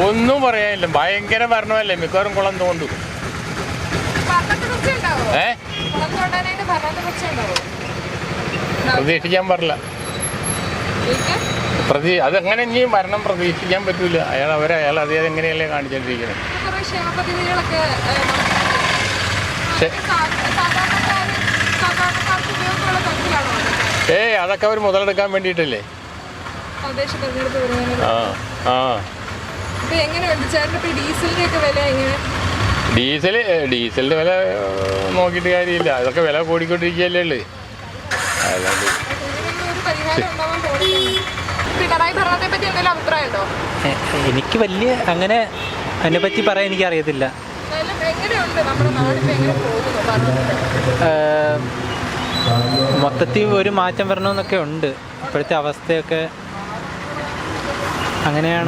ഒന്നും പറയാനില്ല. ഭയങ്കര ഭരണമല്ലേ? മിക്കവാറും കുളം തോണ്ടു. ഏ? പ്രതീക്ഷിക്കാൻ പറ്റില്ല പ്രതി അതങ്ങനെ ഇനിയും മരണം പ്രതീക്ഷിക്കാൻ പറ്റൂല. അയാൾ അവരെ അയാൾ അതേ എങ്ങനെയല്ലേ കാണിച്ചോണ്ടിരിക്കുന്നത്? ഏയ് അതൊക്കെ അവർ മുതലെടുക്കാൻ വേണ്ടിയിട്ടല്ലേ? ആ ആ. ഇപ്പൊ എങ്ങനെയുണ്ട്? ഒക്കെ വില എങ്ങനെ? ഡീസൽ ഡീസലിന്റെ വില നോക്കിയിട്ട് കാര്യമില്ല. അതൊക്കെ വില കൂടിക്കൊണ്ടിരിക്കുകയല്ലേ ഉള്ളു. അല്ലാണ്ട് ഒരു പരിഹാരം ഉണ്ടാവാൻ പോകുന്നില്ല പിണറായി ഭരണത്തെ പറ്റി എന്തെങ്കിലും അഭിപ്രായം ഉണ്ടോ എനിക്ക് വലിയ അങ്ങനെ അതിനെ പറ്റി പറയാൻ എനിക്ക് അറിയത്തില്ല. മൊത്തത്തിൽ ഒരു മാറ്റം വരണമെന്നൊക്കെ ഉണ്ട്. ഇപ്പോഴത്തെ അവസ്ഥയൊക്കെ അങ്ങനെയാണ്.